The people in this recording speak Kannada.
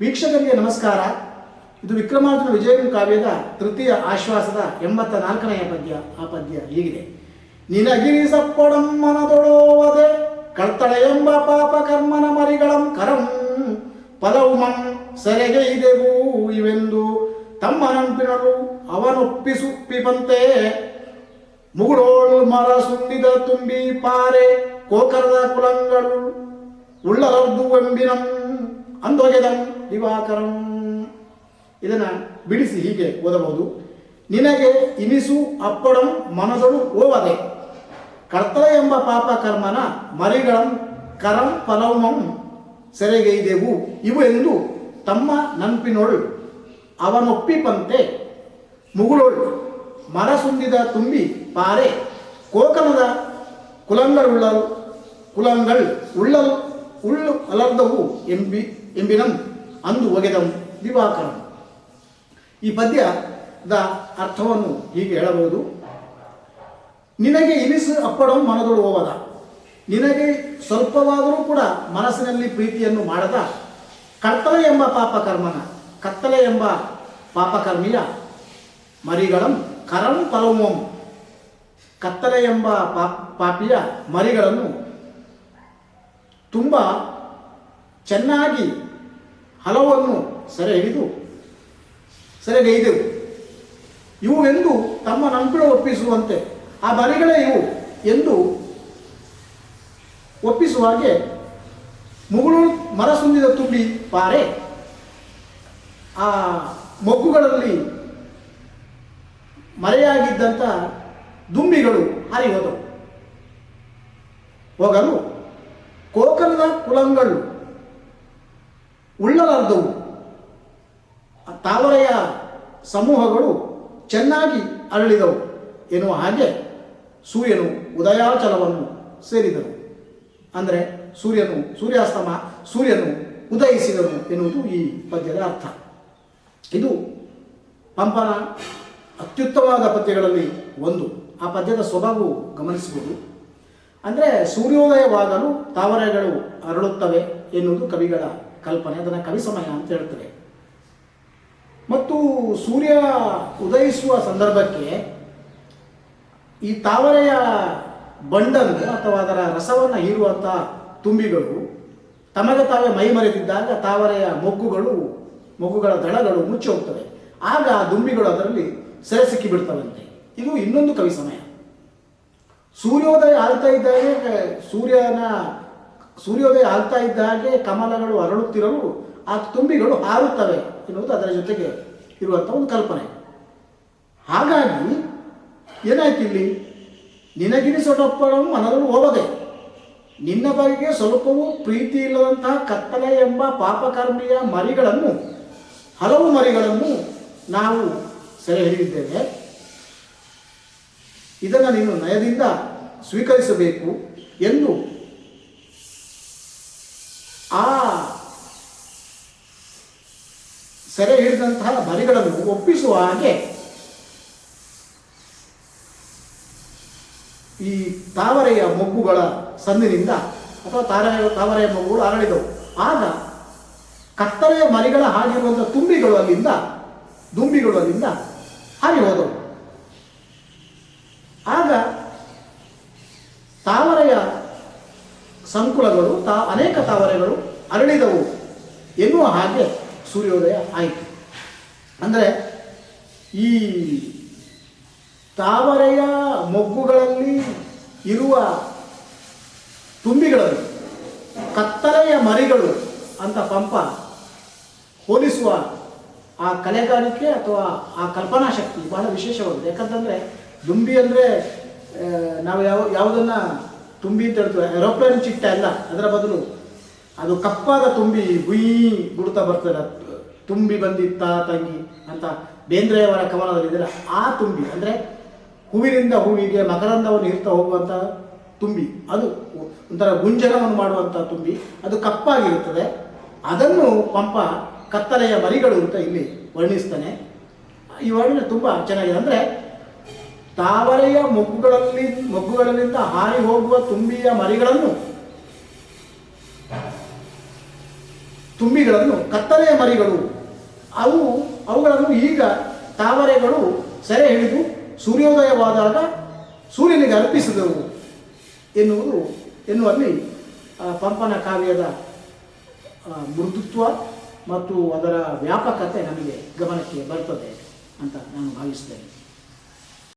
ವೀಕ್ಷಕರಿಗೆ ನಮಸ್ಕಾರ. ಇದು ವಿಕ್ರಮಾರ್ಜುನ ವಿಜಯನ ಕಾವ್ಯದ ತೃತೀಯ ಆಶ್ವಾಸದ ಎಂಬತ್ತ ನಾಲ್ಕನೆಯ ಪದ್ಯ. ಆ ಪದ್ಯ ಹೀಗಿದೆ. ನಿನಗಿರಿಸಪ್ಪೊಡಂ ಮನದೊಡೋವದೆ ಎಂಬ ಪಾಪ ಕರ್ಮನ ಮರಿಗಳಂ ಕರಂ. ಪದವುಮಂ ಸೆರೆಗೈದೆವು ಇವೆಂದು ತಮ್ಮ ನಂಪಿನಳು ಅವನೊಪ್ಪಿಸುಪ್ಪಿಪಂತೆ. ಮುಗುಳೋಳು ಮರ ಸುಂದಿದ ತುಂಬಿ ಪಾರೆ, ಕೋಕರದ ಕುಲಂಗಳು ಉಳ್ಳರದ್ದು ಎಂಬಿನಂ ಅಂದೊಗೆದಂ ದಿವಾಕರಂ. ಇದನ್ನು ಬಿಡಿಸಿ ಹೀಗೆ ಓದಬಹುದು. ನಿನಗೆ ಇನಿಸು ಅಪ್ಪಡಂ ಮನದೊಳು ಓವದೆ. ಕರ್ತಲ ಎಂಬ ಪಾಪ ಕರ್ಮನ ಮರಿಗಳಂ ಕರಂ ಫಲವಮಂ ಸೆರೆಗೈದೆವು ಇವು ಎಂದು ತಮ್ಮ ನಂಪಿನೊಳು ಅವನೊಪ್ಪಿಪಂತೆ ಮುಗುಳೊಳು. ಮರ ಸುಂದಿದ ತುಂಬಿ ಪಾರೆ. ಕೋಕನದ ಕುಲಂಗಳುಳ್ಳಲು ಕುಲಂಗಳ್ ಉಳ್ಳಲ್ ಉಳ್ಳು ಅಲರ್ದವು ಎಂಬಿ, ಎಂಬಿನಂ ಅಂದು ಒಗೆದಂ ದಿವಾಕರಂ. ಈ ಪದ್ಯದ ಅರ್ಥವನ್ನು ಹೀಗೆ ಹೇಳಬಹುದು. ನಿನಗೆ ಇನಿಸು ಅಪ್ಪಡಂ ಮನದೊಳು ಹೋವದ. ನಿನಗೆ ಸ್ವಲ್ಪವಾದರೂ ಕೂಡ ಮನಸ್ಸಿನಲ್ಲಿ ಪ್ರೀತಿಯನ್ನು ಮಾಡದ. ಕರ್ತಲೆ ಎಂಬ ಪಾಪಕರ್ಮನ, ಕತ್ತಲೆ ಎಂಬ ಪಾಪಕರ್ಮಿಯ ಮರಿಗಳಂ ಕರಂ ಪಲವಂ ಕತ್ತಲೆ ಎಂಬ ಪಾಪ್, ಪಾಪಿಯ ಮರಿಗಳನ್ನು ತುಂಬ ಚೆನ್ನಾಗಿ ಹಲವನ್ನು ಸೆರೆ ಹಿಡಿದು ಸೆರೆಗೈದೆವು ಇವು ಎಂದು ತಮ್ಮ ನಂಬಿಳ ಒಪ್ಪಿಸುವಂತೆ, ಆ ಬಲಿಗಳೇ ಇವು ಎಂದು ಒಪ್ಪಿಸುವ ಹಾಗೆ ಮುಗುಳು ಮರಸುಂದಿದ ತುಂಬಿ ಪಾರೆ, ಆ ಮೊಗ್ಗುಗಳಲ್ಲಿ ಮರೆಯಾಗಿದ್ದಂಥ ದುಂಬಿಗಳು ಹರಿಹೋದವು ಹೋಗಲು ಕೋಕಲದ ಕುಲಂಗಳು ಉಳ್ಳಲಾರ್ದವು. ತಾವರೆಯ ಸಮೂಹಗಳು ಚೆನ್ನಾಗಿ ಅರಳಿದವು. ಎನ್ನುವ ಹಾಗೆ ಸೂರ್ಯನು ಉದಯಾಚಲವನ್ನು ಸೇರಿದನು. ಅಂದರೆ ಸೂರ್ಯನು ಸೂರ್ಯಾಸ್ತಮ, ಸೂರ್ಯನು ಉದಯಿಸಿದನು ಎನ್ನುವುದು ಈ ಪದ್ಯದ ಅರ್ಥ. ಇದು ಪಂಪನ ಅತ್ಯುತ್ತಮವಾದ ಪದ್ಯಗಳಲ್ಲಿ ಒಂದು. ಆ ಪದ್ಯದ ಸ್ವಭಾವವು ಗಮನಿಸಬಹುದು. ಅಂದರೆ ಸೂರ್ಯೋದಯವಾಗಲು ತಾವರೆಗಳು ಅರಳುತ್ತವೆ ಎನ್ನುವುದು ಕವಿಗಳ ಕಲ್ಪನೆ, ಅದನ್ನು ಕವಿ ಸಮಯ ಅಂತ ಹೇಳ್ತವೆ ಮತ್ತು ಸೂರ್ಯ ಉದಯಿಸುವ ಸಂದರ್ಭಕ್ಕೆ ಈ ತಾವರೆಯ ಬಂಡಲ್ ಅಥವಾ ಅದರ ರಸವನ್ನು ಹೀರುವಂಥ ತುಂಬಿಗಳು ತಮಗೆ ತಾವೇ ಮೈ ಮರೆತಿದ್ದಾಗ ತಾವರೆಯ ಮೊಗ್ಗುಗಳು, ಮೊಗ್ಗುಗಳ ದಳಗಳು ಮುಚ್ಚಿ ಹೋಗ್ತವೆ. ಆಗ ಆ ದುಂಬಿಗಳು ಅದರಲ್ಲಿ ಸೆರೆ ಸಿಕ್ಕಿಬಿಡ್ತವಂತೆ. ಇದು ಇನ್ನೊಂದು ಕವಿ ಸಮಯ. ಸೂರ್ಯೋದಯ ಆಳ್ತಾ ಇದ್ದ ಹಾಗೆ, ಸೂರ್ಯನ, ಸೂರ್ಯೋದಯ ಆಳ್ತಾ ಇದ್ದ ಹಾಗೆ ಕಮಲಗಳು ಅರಳುತ್ತಿರಲು ಆ ತುಂಬಿಗಳು ಹಾರುತ್ತವೆ ಎನ್ನುವುದು ಅದರ ಜೊತೆಗೆ ಇರುವಂಥ ಒಂದು ಕಲ್ಪನೆ. ಹಾಗಾಗಿ ಏನಾಯ್ತು ಇಲ್ಲಿ? ನಿನಗಿರಿಸೊಡಪ್ಪಳು ಮನದಲ್ಲಿ ಹೋಗದೆ, ನಿನ್ನ ಬಗೆಗೆ ಸ್ವಲ್ಪವೂ ಪ್ರೀತಿ ಇಲ್ಲದಂತಹ ಕತ್ತಲೆ ಎಂಬ ಪಾಪಕರ್ಮಿಯ ಮರಿಗಳನ್ನು, ಹಲವು ಮರಿಗಳನ್ನು ನಾವು ಸೆರೆ ಹಿಡಿದಿದ್ದೇವೆ. ಇದನ್ನು ನೀನು ನಯದಿಂದ ಸ್ವೀಕರಿಸಬೇಕು ಎಂದು ಆ ಸೆರೆ ಹಿಡಿದಂತಹ ಬಲಿಗಳನ್ನು ಒಪ್ಪಿಸುವ ಹಾಗೆ ಈ ತಾವರೆಯ ಮೊಗ್ಗುಗಳ ಸಂದಿನಿಂದ ಅಥವಾ ತಾರೆಯ ತಾವರೆಯ ಮೊಗ್ಗುಗಳು ಅರಳಿದವು. ಆಗ ಕತ್ತಲೆಯ ಮರಿಗಳ ಹಾಗಿರುವಂಥ ತುಂಬಿಗಳು ಅಲ್ಲಿಂದ ದುಂಬಿಗಳು ಅಲ್ಲಿಂದ ಹಾರಿ ಹೋದವು ಆಗ ತಾವರೆಯ ಸಂಕುಲಗಳು ತಾ ಅನೇಕ ತಾವರೆಗಳು ಅರಳಿದವು ಎನ್ನುವ ಹಾಗೆ ಸೂರ್ಯೋದಯ ಆಯಿತು. ಅಂದರೆ ಈ ತಾವರೆಯ ಮೊಗ್ಗುಗಳಲ್ಲಿ ಇರುವ ತುಂಬಿಗಳಲ್ಲಿ ಕತ್ತಲೆಯ ಮರಿಗಳು ಅಂತ ಪಂಪ ಹೋಲಿಸುವ ಆ ಕಲೆಗಾರಿಕೆ ಅಥವಾ ಆ ಕಲ್ಪನಾ ಶಕ್ತಿ ಬಹಳ ವಿಶೇಷವಾಗಿದೆ. ಯಾಕಂತಂದರೆ ದುಂಬಿ ಅಂದರೆ ನಾವು ಯಾವ, ಯಾವುದನ್ನು ತುಂಬಿ ಅಂತ ಹೇಳ್ತೀವಿ ಏರೋಪ್ಲೇನ್ ಚಿಟ್ಟೆ ಅಲ್ಲ, ಅದರ ಬದಲು ಅದು ಕಪ್ಪಾದ ತುಂಬಿ ಗುಯ್ ಬಿಡ್ತಾ ಬರ್ತದೆ. ತುಂಬಿ ಬಂದಿತ್ತ ತಂಗಿ ಅಂತ ಬೇಂದ್ರೆಯವರ ಕವನದಲ್ಲಿದೆಯಲ್ಲ ಆ ತುಂಬಿ, ಅಂದರೆ ಹೂವಿನಿಂದ ಹೂವಿಗೆ ಮಕರಂದವನ್ನು ಇರ್ತಾ ಹೋಗುವಂಥ ತುಂಬಿ. ಅದು ಒಂಥರ ಗುಂಜನವನ್ನು ಮಾಡುವಂಥ ತುಂಬಿ. ಅದು ಕಪ್ಪಾಗಿರುತ್ತದೆ. ಅದನ್ನು ಪಂಪ ಕತ್ತಲೆಯ ಮರಿಗಳು ಅಂತ ಇಲ್ಲಿ ವರ್ಣಿಸ್ತಾನೆ. ಈ ವರ್ಣನೆ ತುಂಬ ಚೆನ್ನಾಗಿದೆ. ಅಂದರೆ ತಾವರೆಯ ಮೊಗ್ಗುಗಳಲ್ಲಿ ಮೊಗ್ಗುಗಳಿಂದ ಹಾರಿ ಹೋಗುವ ತುಂಬಿಯ ಮರಿಗಳನ್ನು, ತುಂಬಿಗಳನ್ನು, ಕತ್ತಲೆಯ ಮರಿಗಳು, ಅವು ಅವುಗಳನ್ನು ಈಗ ತಾವರೆಗಳು ಸೆರೆ ಹಿಡಿದು ಸೂರ್ಯೋದಯವಾದಾಗ ಸೂರ್ಯನಿಗೆ ಅರ್ಪಿಸಿದವು ಎನ್ನುವುದು ಎನ್ನುವಲ್ಲಿ ಪಂಪನ ಕಾವ್ಯದ ಮೃದುತ್ವ ಮತ್ತು ಅದರ ವ್ಯಾಪಕತೆ ನಮಗೆ ಗಮನಕ್ಕೆ ಬರ್ತದೆ ಅಂತ ನಾನು ಭಾವಿಸ್ತೇನೆ.